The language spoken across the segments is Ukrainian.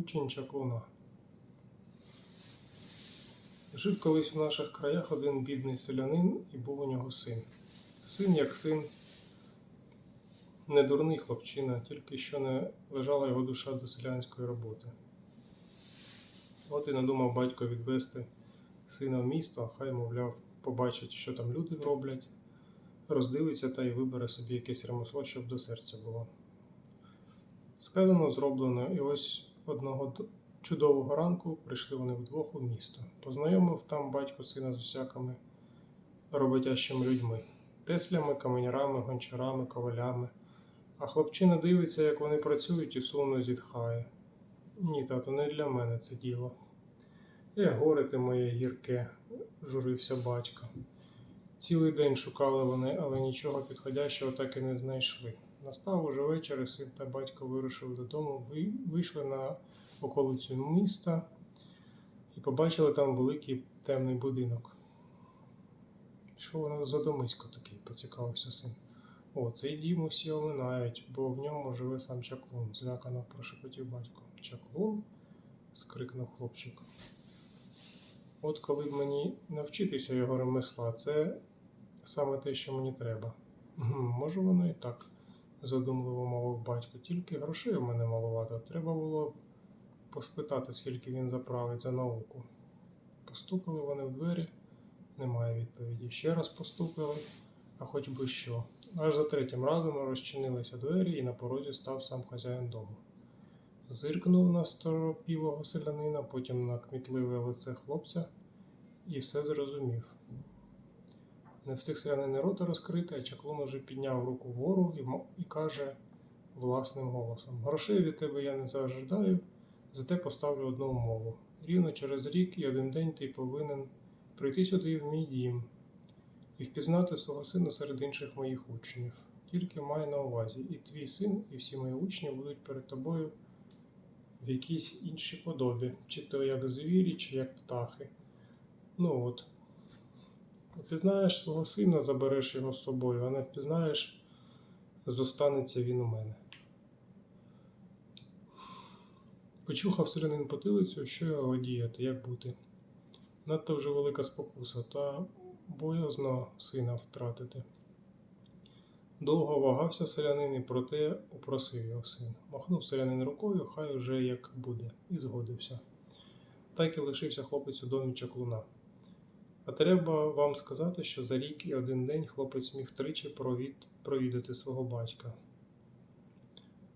Учень чаклуна. Жив колись у наших краях один бідний селянин, і був у нього син. Син як син, не дурний хлопчина, тільки що не лежала його душа до селянської роботи. От і надумав батько відвести сина в місто, хай, мовляв, побачить, що там люди роблять, роздивиться та й вибере собі якесь ремесло, щоб до серця було. Сказано, зроблено, і ось одного чудового ранку прийшли вони вдвох у місто. Познайомив там батько сина з усякими роботящими людьми, теслями, каменярами, гончарами, ковалями. А хлопчина дивиться, як вони працюють, і сумно зітхає. Ні, тато, не для мене це діло. Е, горе ти моє гірке, журився батько. Цілий день шукали вони, але нічого підходящого так і не знайшли. Настав уже вечір, син та батько вирушили додому, вийшли на околицю міста і побачили там великий темний будинок. Що воно за домисько такий, поцікавився син. О, цей дім усі оминають, бо в ньому живе сам чаклун, злякано прошепотів батько. Чаклун? скрикнув хлопчик. От коли б мені навчитися його ремесла, це саме те, що мені треба. «Гм, Може, воно і так, задумливо мовив батько. Тільки грошей у мене маловато. Треба було поспитати, скільки він заправить за науку. Постукали вони в двері, немає відповіді. Ще раз постукали, а хоч би що. Аж за третім разом розчинилися двері, і на порозі став сам хазяїн дому. Зиркнув на старопілого селянина, потім на кмітливе лице хлопця і все зрозумів. Не встиг селянин рота розкрити, а чаклун уже підняв руку вгору і, каже власним голосом: Грошей від тебе я не зажадаю, зате поставлю одну умову. Рівно через рік і один день ти повинен прийти сюди в мій дім і впізнати свого сина серед інших моїх учнів. Тільки май на увазі, і твій син, і всі мої учні будуть перед тобою в якійсь іншій подобі, чи то як звірі, чи як птахи. Ну от. Впізнаєш свого сина, забереш його з собою, а не впізнаєш, зостанеться він у мене. Почухав селянин потилицю, що його діяти, як бути. Надто вже велика спокуса, та боязно сина втратити. Довго вагався селянин і проте упросив його син. Махнув селянин рукою, хай уже як буде, і згодився. Так і лишився хлопець у домі чаклуна. А треба вам сказати, що за рік і один день хлопець міг тричі провід... провідати свого батька.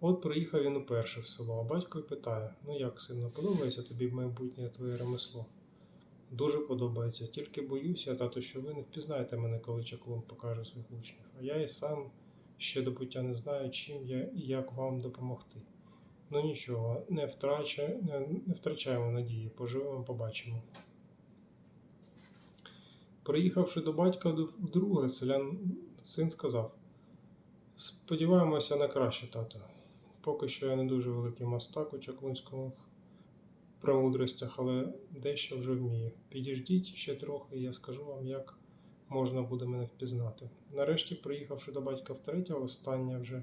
От приїхав він уперше в село, а батько й питає: Ну як, сину, подобається тобі майбутнє твоє ремесло? Дуже подобається, тільки боюся, тато, що ви не впізнаєте мене, коли чаклун покаже своїх учнів. А я і сам ще до пуття не знаю, чим я і як вам допомогти. Ну нічого, не, втрача... не, не втрачаємо надії, поживемо, побачимо. Приїхавши до батька вдруге, селян син сказав: Сподіваємося на краще, тато. Поки що я не дуже великий мастак у чаклунському премудростях, але дещо вже вмію. Підіждіть ще трохи, і я скажу вам, як можна буде мене впізнати. Нарешті, приїхавши до батька втретє, останнє вже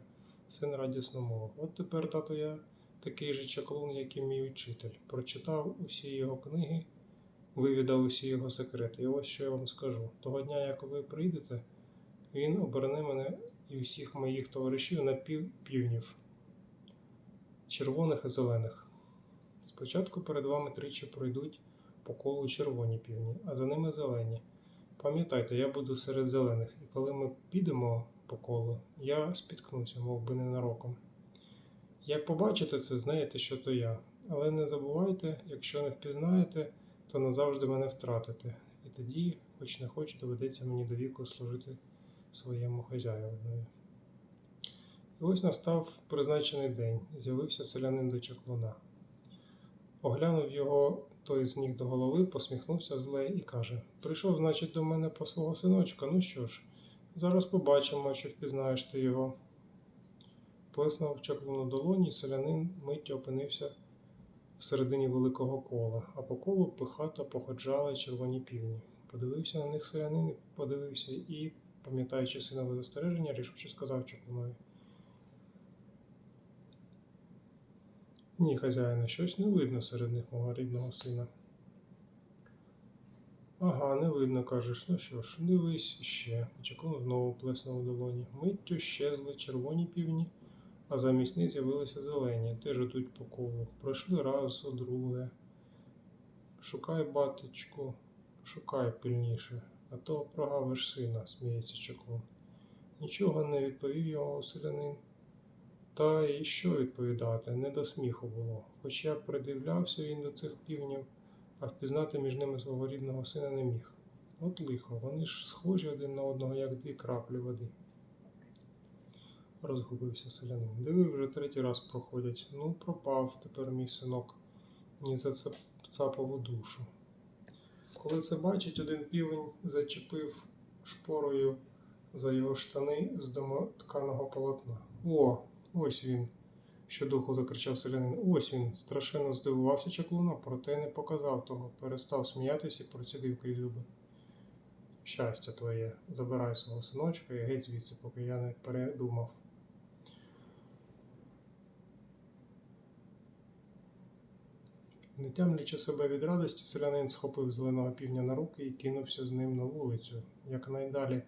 син радісно мовив. От тепер, тато, я такий же чаклун, як і мій учитель. Прочитав усі його книги, вивідав усі його секрети. І ось що я вам скажу. Того дня, як ви прийдете, він оберне мене і усіх моїх товаришів на пів півнів, червоних і зелених. Спочатку перед вами тричі пройдуть по колу червоні півні, а за ними зелені. Пам'ятайте, я буду серед зелених, і коли ми підемо по колу, я спіткнуся, мов би ненароком. Як побачите це, знаєте, що то я. Але не забувайте, якщо не впізнаєте, то назавжди мене втратите. І тоді, хоч не хоч, доведеться мені до віку служити своєму хазяїнові. І ось настав призначений день, з'явився селянин до чаклуна. Оглянув його той з ніг до голови, посміхнувся зле і каже: Прийшов, значить, до мене по свого синочка. Ну що ж, зараз побачимо, чи впізнаєш ти його. Плеснув чаклуну долоні, селянин миттю опинився всередині великого кола, а по колу пихато походжали червоні півні. Подивився на них селянин, подивився і, пам'ятаючи синове застереження, рішуче сказав чаклунові. Ні, хазяїне, щось не видно серед них мого рідного сина. Ага, не видно, кажеш. Ну що ж, дивись іще. Чаклун знову плеснув у долоні. Миттю щезли червоні півні, а замість них з'явилися зелені, теж идуть по колу. Пройшли раз, друге. Шукай, батечку, шукай пильніше, а то прогавиш сина, сміється чаклун. Нічого не відповів його селянин. Та й що відповідати, не до сміху було. Хоча придивлявся він до цих півнів, а впізнати між ними свого рідного сина не міг. От лихо, вони ж схожі один на одного, як дві краплі води. Розгубився селянин. Диви, вже третій раз проходять. Ну, пропав тепер мій синок, ні за це цапову душу. Коли це бачить, один півень зачепив шпорою за його штани з домотканого полотна. О, ось він, щодуху закричав селянин. Ось він, страшенно здивувався чаклуна, проте не показав того, перестав сміятися і процідив крізь зуби. Щастя твоє, забирай свого синочка і геть звідси, поки я не передумав. Не тямлячи себе від радості, селянин схопив зеленого півня на руки і кинувся з ним на вулицю, якнайдалі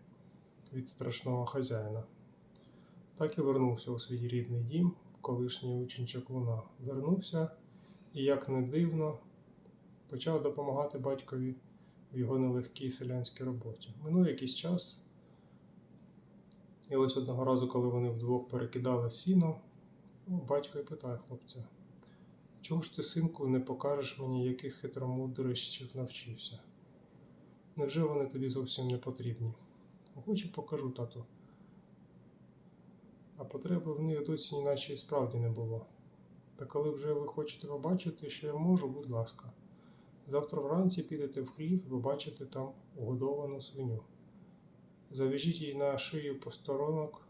від страшного хазяїна. Так і вернувся у свій рідний дім, колишній учень чаклуна. Вернувся і, як не дивно, почав допомагати батькові в його нелегкій селянській роботі. Минув якийсь час, і ось одного разу, коли вони вдвох перекидали сіно, батько і питає хлопця. Чому ж ти, синку, не покажеш мені, яких хитромудрощів навчився? Невже вони тобі зовсім не потрібні? Хочу покажу, тату. А потреби в них досі іначе і справді не було. Та коли вже ви хочете побачити, що я можу, будь ласка. Завтра вранці підете в хлів і побачите там угодовану свиню. Завяжіть її на шию посторонок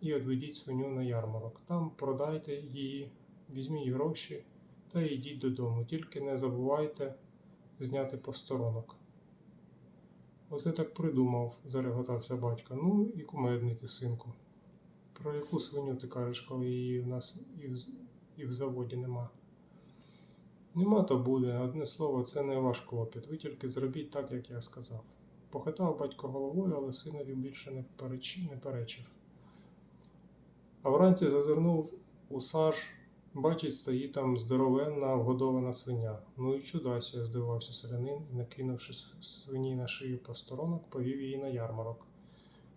і одведіть свиню на ярмарок. Там продайте її, візьміть гроші та йдіть додому. Тільки не забувайте зняти посторонок. Оце так придумав, зареготався батько. Ну і кумедний ти, синку. Про яку свиню ти кажеш, коли її в нас і в, і в заводі нема? Нема то буде, одне слово, це не ваш клопіт. Ви тільки зробіть так, як я сказав. Похитав батько головою, але синові більше не, переч... не перечив. А вранці зазирнув у саж, бачить, стоїть там здоровенна вгодована свиня. Ну і чудася, здивувався селянин і, накинувши свині на шию посторонок, повів її на ярмарок.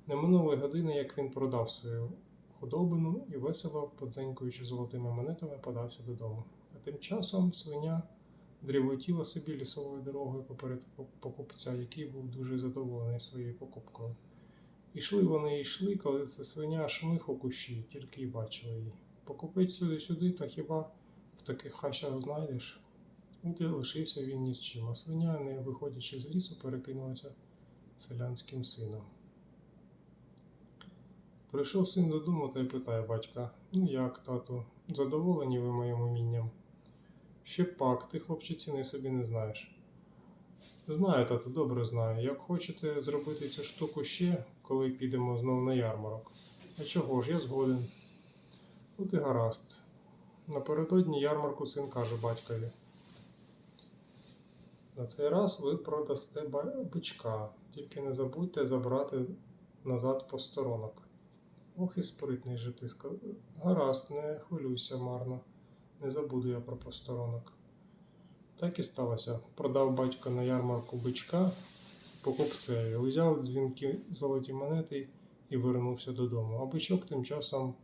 Не минули години, як він продав свою худобину і весело, подзенькуючи золотими монетами, подався додому. А тим часом свиня дріботіла собі лісовою дорогою поперед покупця, який був дуже задоволений своєю покупкою. Ішли вони йшли, коли це свиня шмих у кущі, тільки й бачили її. Покупець сюди-сюди, та хіба в таких хащах знайдеш? От і лишився він ні з чим, а свиня, не виходячи з лісу, перекинулася селянським сином. Прийшов син додому та й питає батька: Ну як, тату, задоволені ви моїм умінням? Ще пак, ти, хлопче, ціни собі не знаєш. Знаю, тату, добре знаю. Як хочете зробити цю штуку ще, коли підемо знов на ярмарок. А чого ж, я згоден. От і гаразд. Напередодні ярмарку син каже батькові. На цей раз ви продасте бичка, тільки не забудьте забрати назад посторонок. Ох і спритний же ти сказав. Гаразд, не хвилюйся марно. Не забуду я про посторонок. Так і сталося. Продав батько на ярмарку бичка покупцеві, узяв дзвінки золоті монети і вернувся додому. А бичок тим часом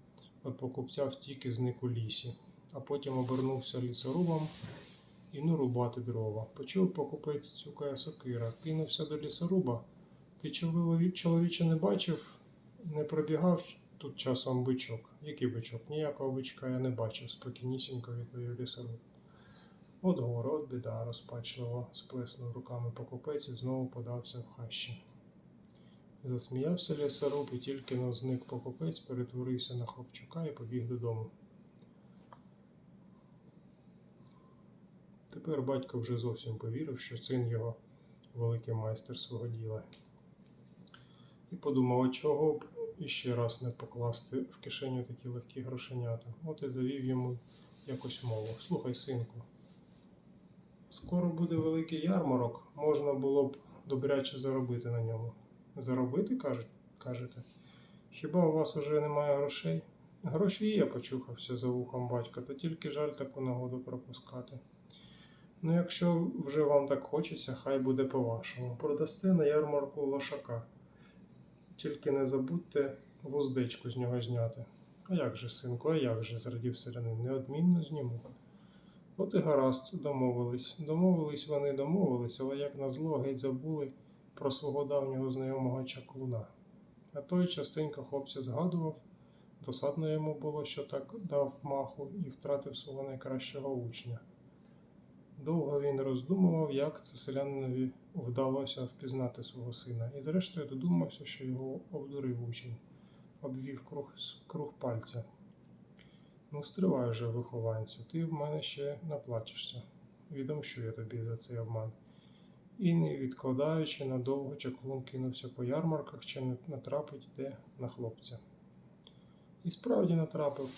покупця втік і зник у лісі, а потім обернувся лісорубом і ну рубати дрова. Почув покупець цюкає сокира, кинувся до лісоруба. Ти чоловіче не бачив, не пробігав тут часом бичок. Який бичок? Ніякого бичка я не бачив, спокійнісінько відповів лісоруб. От горе, от біда, розпачливо сплеснув руками покупець і знову подався в хащі. Засміявся лісоруб і тільки но зник покупець, перетворився на хлопчука і побіг додому. Тепер батько вже зовсім повірив, що син його великий майстер свого діла. І подумав, чого б іще раз не покласти в кишеню такі легкі грошенята. От і завів йому якось мову. Слухай, синку. Скоро буде великий ярмарок, можна було б добряче заробити на ньому. Заробити, кажете? Хіба у вас уже немає грошей? Гроші є, почухався за вухом батька, та тільки жаль таку нагоду пропускати. Ну, якщо вже вам так хочеться, хай буде по-вашому. Продасте на ярмарку лошака. Тільки не забудьте вуздечку з нього зняти. А як же, синку, а як же, зрадів селянин, неодмінно зніму. От і гаразд, домовились. Домовились вони, домовились, але як назло геть забули про свого давнього знайомого чаклуна. А той частенько хлопця згадував, досадно йому було, що так дав маху і втратив свого найкращого учня. Довго він роздумував, як це селянинові вдалося впізнати свого сина, і зрештою додумався, що його обдурив учень, обвів круг, круг пальця. Ну, стривай же, вихованцю, ти в мене ще наплачешся. Відомщу я тобі за цей обман. І, не відкладаючи надовго, чаклун кинувся по ярмарках, чи не натрапить де на хлопця. І справді натрапив.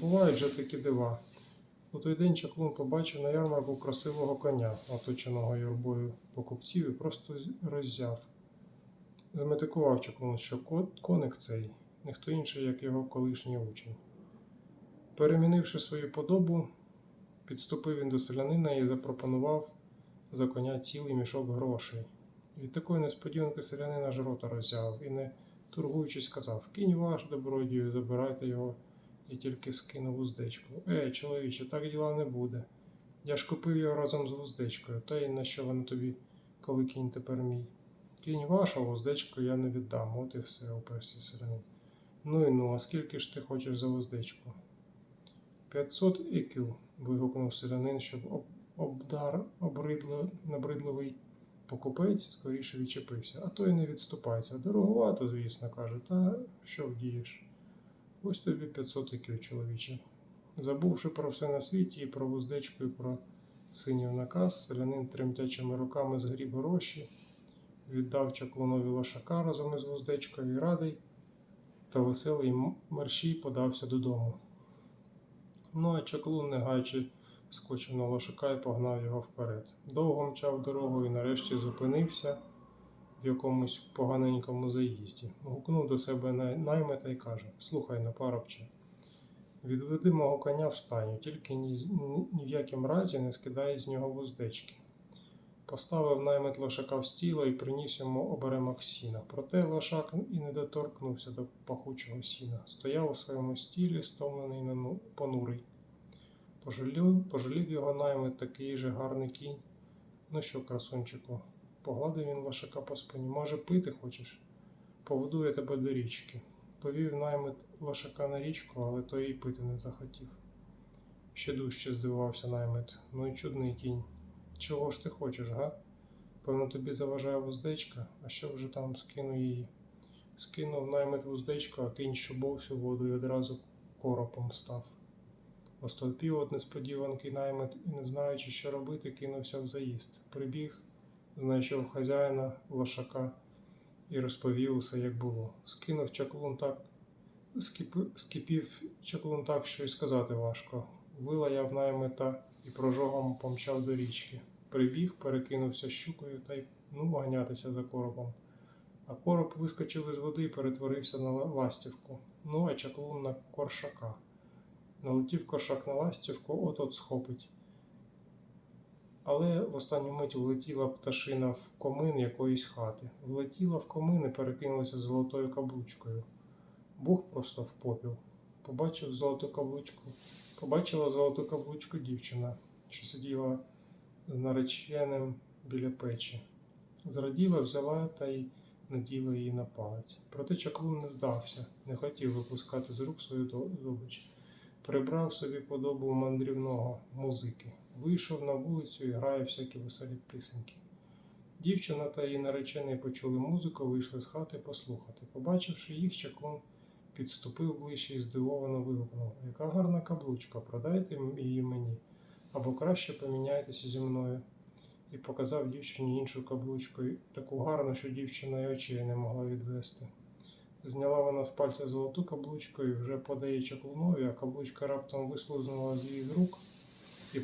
Бувають же такі дива. У той день чаклун побачив на ярмарку красивого коня, оточеного юрбою покупців, і просто роззяв. Заметикував чаклун, що коник цей, не хто інший, як його колишній учень. Перемінивши свою подобу, підступив він до селянина і запропонував за коня цілий мішок грошей. Від такої несподіванки селянин аж рота роззяв і, не торгуючись, сказав: Кінь ваш, добродію, забирайте його і тільки скинув вуздечку. Ей, чоловіче, так діла не буде. Я ж купив його разом з вуздечкою, та й на що вона тобі, коли кінь тепер мій? Кінь ваш, а вуздечку я не віддам, от і все, оперся селянин. Ну і ну, а скільки ж ти хочеш за вуздечку? 500 ікю, вигукнув селянин, щоб об, обдар обридло, набридливий покупець скоріше відчепився, а той не відступається. Дороговато, звісно, каже, та що вдієш? Ось тобі 500 ікю, чоловіче. Забувши про все на світі і про вуздечку, і про синів наказ, селянин тремтячими руками згріб гроші, віддав чаклунові лошака разом із вуздечкою і радий, та веселий мерщій подався додому. Ну, а чаклун, не гаючи, скочив на лошака і погнав його вперед. Довго мчав дорогою і нарешті зупинився в якомусь поганенькому заїзді. Гукнув до себе най- наймита і каже: Слухай, на парубче, відведи мого коня в стайню, тільки ні, ні, в якім разі не скидай з нього вуздечки. Поставив наймит лошака в стіло і приніс йому оберемок сіна. Проте лошак і не доторкнувся до пахучого сіна. Стояв у своєму стілі, стомлений ну- понурий. Пожалів, пожалів його наймит такий же гарний кінь. Ну що, красунчику, погладив він лошака по спині. Може, пити хочеш? Поведу я тебе до річки. Повів наймит лошака на річку, але той і пити не захотів. Ще дужче здивувався наймит. Ну і чудний кінь. Чого ж ти хочеш, га? Певно, тобі заважає вуздечка, а що вже там скину її? Скинув наймит вуздечку, а кінь щубов всю воду і одразу коропом став. Остовпів від несподіванки наймит і, не знаючи, що робити, кинувся в заїзд. Прибіг, знайшов хазяїна лошака і розповів усе, як було. Скинув чаклун так, скіп, скипів чаклун так, що й сказати важко. Вилаяв наймита і прожогом помчав до річки. Прибіг, перекинувся щукою та й ну ганятися за коропом. А короб вискочив із води і перетворився на ластівку. Ну, а чаклун на коршака. Налетів кошак на ластівку, от-от схопить. Але в останню мить влетіла пташина в комин якоїсь хати. Влетіла в комин і перекинулася золотою каблучкою. Бух просто в попіл. Побачив золоту каблучку. Побачила золоту каблучку дівчина, що сиділа з нареченим біля печі. Зраділа, взяла та й наділа її на палець. Проте чаклун не здався, не хотів випускати з рук свою до- здобич. Прибрав собі подобу мандрівного музики, вийшов на вулицю і грає всякі веселі пісеньки. Дівчина та її наречений почули музику, вийшли з хати послухати. Побачивши їх, чаклун підступив ближче і здивовано вигукнув: Яка гарна каблучка, продайте її мені, або краще поміняйтеся зі мною. І показав дівчині іншу каблучку, таку гарну, що дівчина й очей не могла відвести. Зняла вона з пальця золоту каблучку і вже подає чаклунові, а каблучка раптом вислизнула з її рук і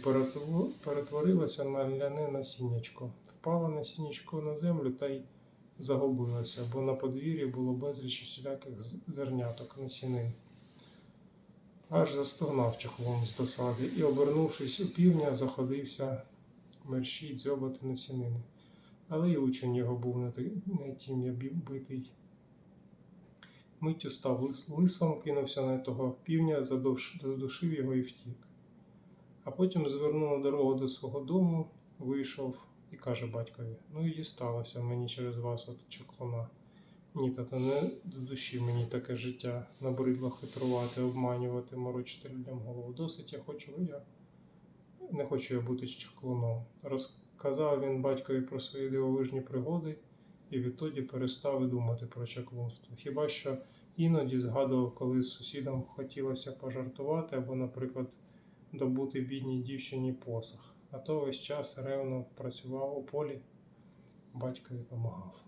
перетворилася на ляне насіннячко. Впала насіннячко на землю та й загубилася, бо на подвір'ї було безліч усіляких зерняток насінин. Аж застогнав чахлом з досади і, обернувшись у півня, заходився мерщій дзьобати насінини. Але й учень його був не тім я битий. Миттю став лисом, кинувся на того півня, задушив його і втік. А потім звернув на дорогу до свого дому, вийшов і каже батькові: Ну і дісталося мені через вас от чаклуна. Ні, тато, не до душі мені таке життя набридло хитрувати, обманювати, морочити людям голову. Досить я хочу, я не хочу я бути чаклуном. Розказав він батькові про свої дивовижні пригоди і відтоді перестав і думати про чаклунство. Хіба що іноді згадував, коли з сусідом хотілося пожартувати або, наприклад, добути бідній дівчині посах. А то весь час ревно працював у полі, батькові помагав.